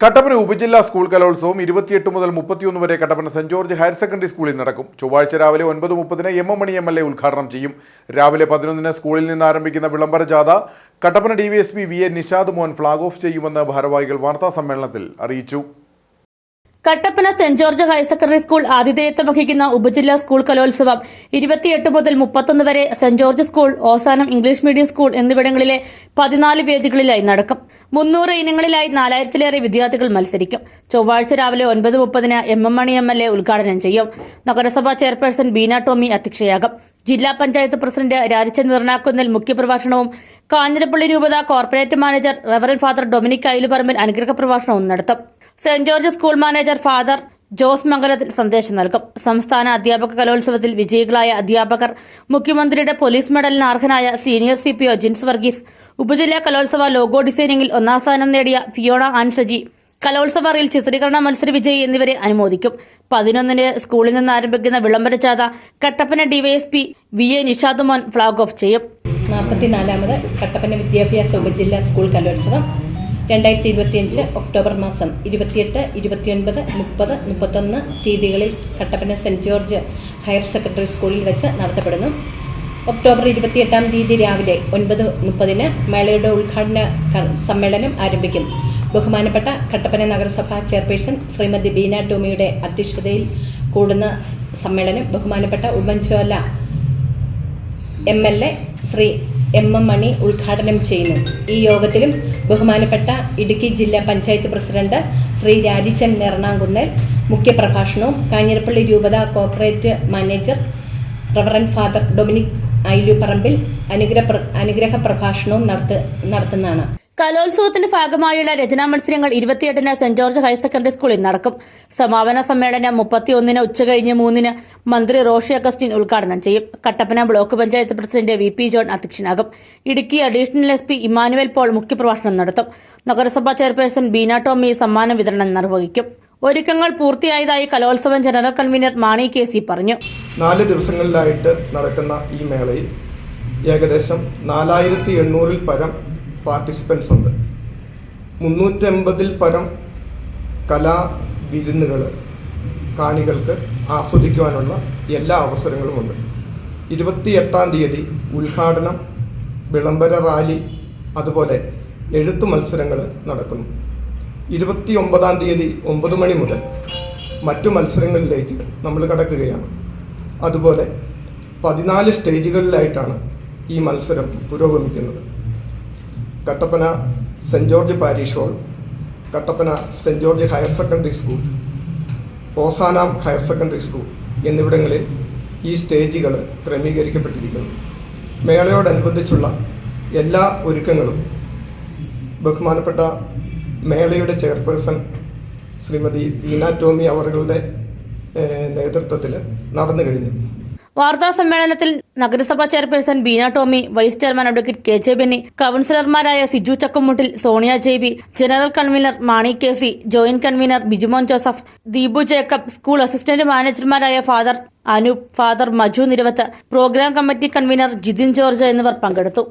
കട്ടപ്പന ഉപജില്ലാ സ്കൂൾ കലോത്സവം ഇരുപത്തിയെട്ട് മുതൽ മുപ്പത്തിയൊന്ന് വരെ Kattappana saint George higher secondary സ്കൂളിൽ നടക്കും. ചൊവ്വാഴ്ച രാവിലെ ഒൻപത് മുപ്പതിന് M M Mani M L A ഉദ്ഘാടനം ചെയ്യും. രാവിലെ പതിനൊന്നിന് സ്കൂളിൽ നിന്ന് ആരംഭിക്കുന്ന വിളംബര ജാഥ Kattappana DYSP V A Nishad Mohan flag off ചെയ്യുമെന്ന് ഭാരവാഹികൾ വാർത്താ സമ്മേളനത്തിൽ അറിയിച്ചു. Kattappana saint George higher secondary school ആതിഥേയത്വം വഹിക്കുന്ന ഉപജില്ലാ സ്കൂൾ കലോത്സവം ഇരുപത്തിയെട്ട് മുതൽ മുപ്പത്തൊന്ന് വരെ saint George school Ozanam English medium school എന്നിവിടങ്ങളിലെ പതിനാല് വേദികളിലായി നടക്കും. മുന്നൂറ് ഇനങ്ങളിലായി നാലായിരത്തിലേറെ വിദ്യാർത്ഥികൾ മത്സരിക്കും. ചൊവ്വാഴ്ച രാവിലെ ഒൻപത് മുപ്പതിന് M M Mani M L A ഉദ്ഘാടനം ചെയ്യും. നഗരസഭാ ചെയർപേഴ്സൺ ബീന ടോമി അധ്യക്ഷയാകും. ജില്ലാ പഞ്ചായത്ത് പ്രസിഡന്റ് രാജചന്ദ് നിർണാക്കുന്നിൽ മുഖ്യപ്രഭാഷണവും കാഞ്ഞിരപ്പള്ളി രൂപത corporate manager reverend father Dominic Ayiluparambil അനുഗ്രഹ പ്രഭാഷണവും നടത്തും. Saint George school manager father Jose Mangalathil സന്ദേശം നൽകും. സംസ്ഥാന അധ്യാപക കലോത്സവത്തിൽ വിജയികളായ അധ്യാപകർ മുഖ്യമന്ത്രിയുടെ പോലീസ് മെഡലിന് അർഹനായ senior C P O Jins Varghese ഉപജില്ലാ കലോത്സവ ലോഗോ ഡിസൈനിംഗിൽ ഒന്നാം സ്ഥാനം നേടിയ ഫിയോണ ആൻസജി കലോത്സവ റീൽ ചിത്രീകരണ മത്സര വിജയി എന്നിവരെ അനുമോദിക്കും. പതിനൊന്നിന് സ്കൂളിൽ നിന്ന് ആരംഭിക്കുന്ന വിളംബര ജാഥ Kattappana DYSP V A Nishadumon flag off ചെയ്യും. നാൽപ്പത്തിനാലാമത് കട്ടപ്പന വിദ്യാഭ്യാസ ഉപജില്ലാ സ്കൂൾ കലോത്സവം. രണ്ടായിരത്തി ഇരുപത്തിയഞ്ച് ഒക്ടോബർ മാസം ഇരുപത്തിയെട്ട് ഇരുപത്തിയൊൻപത് മുപ്പത് മുപ്പത്തൊന്ന് തീയതികളിൽ Kattappana saint George higher secondary സ്കൂളിൽ വെച്ച് നടത്തപ്പെടുന്നു. ഒക്ടോബർ ഇരുപത്തിയെട്ടാം തീയതി രാവിലെ ഒൻപത് മുപ്പതിന് മേളയുടെ ഉദ്ഘാടന സമ്മേളനം ആരംഭിക്കും. ബഹുമാനപ്പെട്ട കട്ടപ്പന നഗരസഭാ ചെയർപേഴ്സൺ ശ്രീമതി ബീന ടോമിയുടെ അധ്യക്ഷതയിൽ കൂടുന്ന സമ്മേളനം ബഹുമാനപ്പെട്ട Ummanchola M L A Shri M M Mani ഉദ്ഘാടനം ചെയ്യുന്നു. ഈ യോഗത്തിലും ബഹുമാനപ്പെട്ട ഇടുക്കി ജില്ലാ പഞ്ചായത്ത് പ്രസിഡന്റ് ശ്രീ രാജിച്ചൻ എറണാകുന്നൽ മുഖ്യപ്രഭാഷണവും കാഞ്ഞിരപ്പള്ളി രൂപത corporate manager reverend father Dominic Ailu Parambil അനുഗ്രഹ അനുഗ്രഹ പ്രഭാഷണവും നടത്തു നടത്തുന്നതാണ്. കലോത്സവത്തിന്റെ ഭാഗമായുള്ള രചനാ മത്സരങ്ങൾ ഇരുപത്തിയെട്ടിന് സെന്റ് ജോർജ് ഹയർ സെക്കൻഡറി സ്കൂളിൽ നടക്കും. സമാപന സമ്മേളനം മുപ്പത്തിയൊന്നിന് ഉച്ചകഴിഞ്ഞ് മൂന്നിന് മന്ത്രി റോഷി അഗസ്റ്റിൻ ഉദ്ഘാടനം ചെയ്യും. Kattappana block panchayat president V P John അധ്യക്ഷനാകും. Idukki additional S P Emmanuel Paul മുഖ്യപ്രഭാഷണം നടത്തും. നഗരസഭാ ചെയർപേഴ്സൺ ബീന ടോമി സമ്മാന വിതരണം നിർവഹിക്കും. ഒരുക്കങ്ങൾ പൂർത്തിയായതായി കലോത്സവം general convener Mani K C പറഞ്ഞു. നാല് ദിവസങ്ങളിലായിട്ട് നടക്കുന്ന ഈ മേളയിൽ ഏകദേശം നാലായിരത്തി എണ്ണൂറിൽ പരം പാർട്ടിസിപ്പൻസ് ഉണ്ട്. മുന്നൂറ്റമ്പതിൽ പരം കലാ വിരുന്നുകൾ കാണികൾക്ക് ആസ്വദിക്കുവാനുള്ള എല്ലാ അവസരങ്ങളുമുണ്ട് ഇരുപത്തി എട്ടാം തീയതി ഉദ്ഘാടനം വിളംബര റാലി അതുപോലെ എഴുത്തു മത്സരങ്ങൾ നടക്കുന്നു. ഇരുപത്തി ഒമ്പതാം തീയതി ഒമ്പത് മണി മുതൽ മറ്റു മത്സരങ്ങളിലേക്ക് നമ്മൾ കടക്കുകയാണ്. അതുപോലെ പതിനാല് സ്റ്റേജുകളിലായിട്ടാണ് ഈ മത്സരം പുരോഗമിക്കുന്നത്. Kattappana Saint George parish hall Kattappana Saint George higher secondary school Ozanam higher secondary school എന്നിവിടങ്ങളിൽ ഈ സ്റ്റേജുകൾ ക്രമീകരിക്കപ്പെട്ടിരിക്കുന്നു. മേളയോടനുബന്ധിച്ചുള്ള എല്ലാ ഒരുക്കങ്ങളും ബഹുമാനപ്പെട്ട മേളയുടെ ചെയർപേഴ്സൺ ശ്രീമതി ബീന ടോമി അവറുകളുടെ നേതൃത്വത്തിൽ നടന്നു കഴിഞ്ഞു. വാർത്താ സമ്മേളനത്തിൽ നഗരസഭാ chairperson Beena Tommy vice chairman advocate K J Benny കൌൺസിലർമാരായ Siju Chakkamuttil Sonia Jeby general convener Mani K C joint convener Bijumon Joseph Deepu Jacob school assistant മാനേജർമാരായ father Anoop father Maju Niravath programme committee convener Jithin George എന്നിവർ പങ്കെടുത്തു.